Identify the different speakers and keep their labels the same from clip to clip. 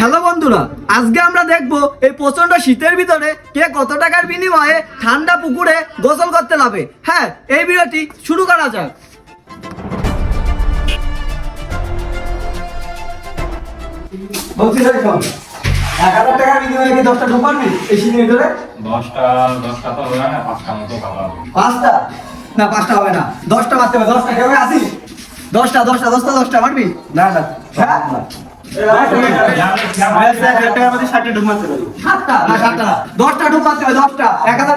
Speaker 1: Hello বন্ধুরা আজকে আমরা দেখব এই প্রচন্ড শীতের ভিতরে কে কত টাকার বিনিময়ে ঠান্ডা পুকুরে গোসল করতে লাভে হ্যাঁ এই ভিডিওটি শুরু করা যাক পাঁচটা না পাঁচটা হবে না দশটা বাঁচতে হবে দশটা কেউ আসিস দশটা দশটা দশটা দশটা মারবি না না হ্যাঁ?
Speaker 2: হ্যাঁ,
Speaker 1: দশটা দশটা এক হাজার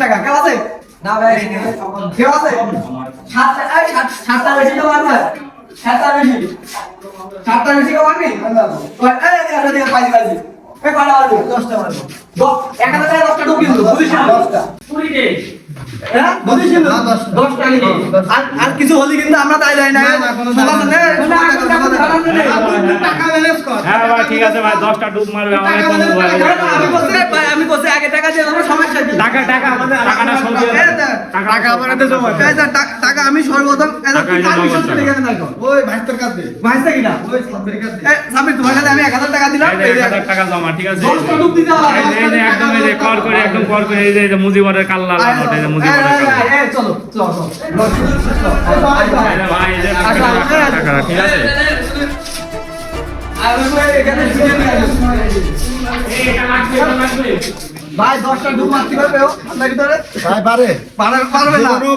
Speaker 1: টাকা কেউ সাতটা কিছু হলি কিন্তু আমরা তাই যাই না
Speaker 2: হ্যাঁ, ঠিক আছে ভাই দশটা ডুব মারবে
Speaker 1: আমি বসে আগে টাকা
Speaker 2: টাকা টাকা হ্যাঁ,
Speaker 1: হ্যাঁ, টাকা টাকা আমি তোমার কাছে আমি 1000 টাকা দিলাম
Speaker 2: টাকা জমা ঠিক আছে কর করে একদম কর করে এই মুজিবরের কাল্লা লাগানো
Speaker 1: চলো ভাই শীতকালে দশটা ডুব মারতে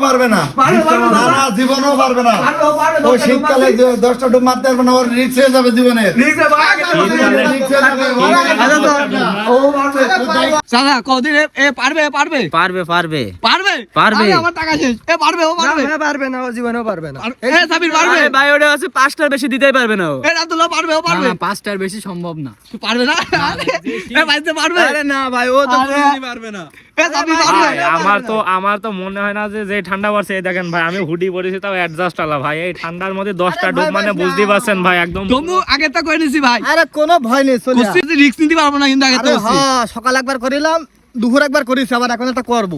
Speaker 3: পারবে না ওর রিক্স হয়ে যাবে জীবনে
Speaker 1: আচ্ছা, কদিন পারবে পারবে
Speaker 4: পারবে পারবে
Speaker 1: আমার তো
Speaker 2: আমার তো মনে হয় না যে ঠান্ডা পড়ছে দেখেন ভাই আমি হুডি পরেছি তাও অ্যাডজাস্ট আলা ভাই এই ঠান্ডার মধ্যে দশটা ডুব মানে বুঝতে পারছেন ভাই একদম
Speaker 1: আগে তো করে নিছি ভাই
Speaker 5: আরে কোনো ভয় নেই
Speaker 1: রিস্ক নিতে পারবো না কিন্তু
Speaker 5: হ্যাঁ, সকাল একবার করিলাম দুপুর একবার করিস আবার এখন একটা করবো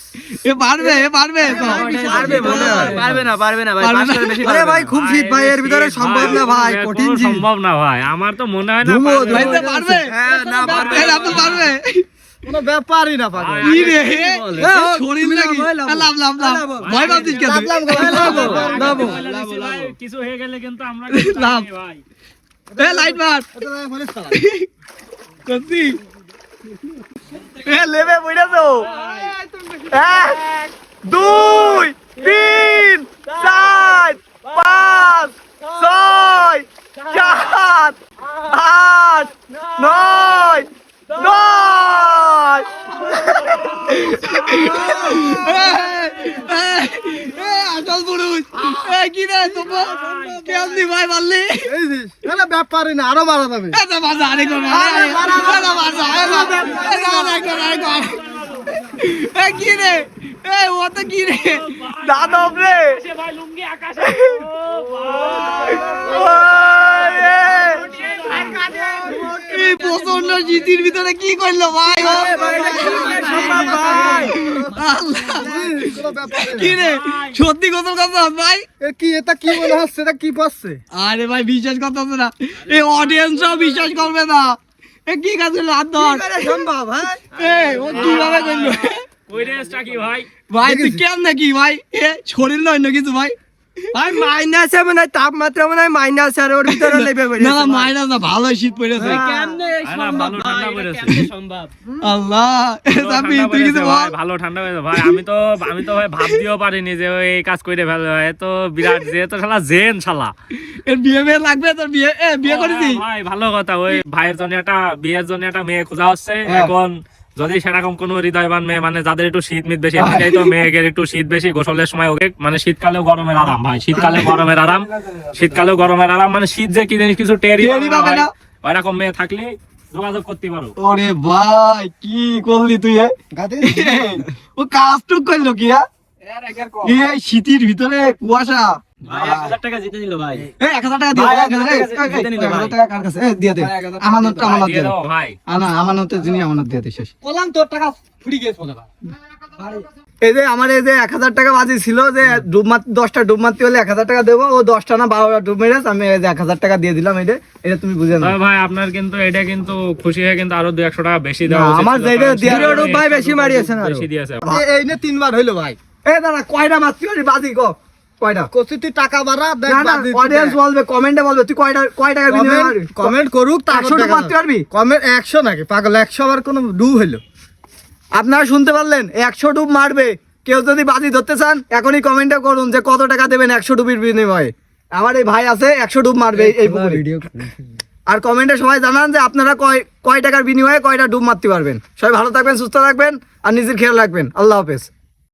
Speaker 1: এ পারবে পারবে
Speaker 2: পারবে না পারবে না
Speaker 1: ভাই ভাই খুব শীত ভাই এর ভিতরে সম্ভব না ভাই কঠিন সম্ভব
Speaker 2: না ভাই আমার তো মনে হয় কিছু হয়ে গেলে কিন্তু আমরা
Speaker 1: লেবে বইটা তো এক দুই তিন চার পাঁচ ছয় সাত আট নয় নয় পাগল কি রে তোমার কেমনি ভাই মারলি ব্যাপারই না আরো মারা যাবে কি রে এই ও তো কি রে দাদব রে
Speaker 2: ভাই লুঙ্গি আকাশে
Speaker 1: এই প্রচন্ড জিতির ভিতরে কি করলো ভাই কি রে সত্যি কথা ভাই
Speaker 2: কি এটা কি এটা কি
Speaker 1: আরে ভাই বিশ্বাস না বিশ্বাস করবে না এ কি ধর করলো ভাই নাকি ভাই এ শরীর নয় না কিছু ভাই আর মাইনাসে মনে হয় তাপমাত্রা মনে হয় মাইনাস আর ওর ভিতরে লেবে না মাইনাস না ভালো শীত হ্যাঁ। কেমনে সম্ভব আল্লাহ তুই বল
Speaker 2: ভালো ঠান্ডা হয়েছে ভাই আমি তো আমি তো ভাই ভাব দিও পারিনি যে ওই কাজ কইরে ফেলে হয় তো বিরাট যে তো শালা জেন শালা
Speaker 1: বিয়ে মেয়ে লাগবে তোর বিয়ে এ বিয়ে দি হ্যাঁ,
Speaker 2: ভাই ভালো কথা ওই ভাইয়ের জন্য একটা বিয়ের জন্য একটা মেয়ে খোঁজা হচ্ছে হ্যাঁ। এখন যদি সেরকম কোনো হৃদয়বান মেয়ে মানে যাদের একটু শীত মিত বেশি এমনিটাই তো মেয়েদের একটু শীত বেশি গোসলের সময় ওকে মানে শীতকালেও গরমের আরাম ভাই শীতকালে গরমের আরাম শীতকালেও গরমের আরাম মানে শীত যে কি জিনিস কিছু টেরি ওইরকম মেয়ে থাকলে যোগাযোগ করতে পারো
Speaker 1: ওরে ভাই কি করলি তুই ও কাজটুক করলো কি শীতের ভিতরে কুয়াশা
Speaker 2: দশটা
Speaker 1: ডুব মারতে হলে এক হাজার টাকা দেবো ও দশটা না বারোটা ডুব মেরেছ আমি এই যে এক হাজার টাকা দিয়ে দিলাম এটা এটা তুমি বুঝে নাও
Speaker 2: ভাই আপনার কিন্তু এটা কিন্তু খুশি হয়ে কিন্তু আরো দু একশো টাকা বেশি
Speaker 1: দেওয়া আমার ভাই বেশি মারিয়েছেন বেশি দিয়েছে এই তিনবার হইলো ভাই এ দাদা কয়টা মারতে বাজি গো একশো পাগল একশো আবার কোনো ডুব হলো আপনারা শুনতে পারলেন একশো ডুব মারবে কেউ যদি বাজি ধরতে চান এখনই কমেন্ট করুন যে কত টাকা দেবেন একশো ডুবির বিনিময়ে আমার এই ভাই আছে একশো ডুব মারবে এই ভিডিও আর কমেন্টে সবাই জানান যে আপনারা কয় কয় টাকার বিনিময়ে কয়টা ডুব মারতে পারবেন সবাই ভালো থাকবেন সুস্থ থাকবেন আর নিজের খেয়াল রাখবেন আল্লাহ হাফেজ